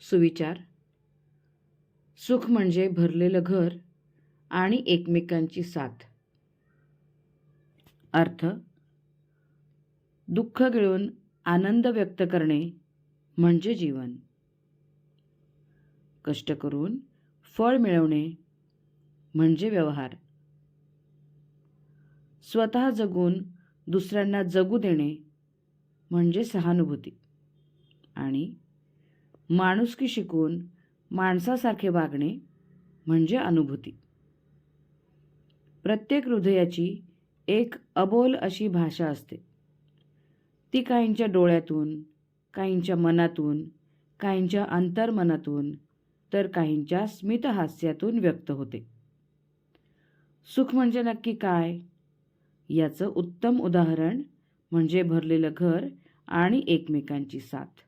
सुविचार. सुख म्हणजे भरलेलं घर आणि एकमेकांची साथ. अर्थ दुःख गिळून आनंद व्यक्त करणे म्हणजे जीवन. कष्ट करून फळ मिळवणे म्हणजे व्यवहार. स्वतः जगून दुसऱ्यांना जगू देणे म्हणजे सहानुभूती आणि माणुसकी शिकून माणसासारखे वागणे म्हणजे अनुभूती. प्रत्येक हृदयाची एक अबोल अशी भाषा असते. ती काहींच्या डोळ्यातून काहींच्या मनातून काहींच्या अंतर्मनातून तर काहींच्या स्मितहास्यातून व्यक्त होते. सुख म्हणजे नक्की काय? याचं उत्तम उदाहरण म्हणजे भरलेलं घर आणि एकमेकांची साथ.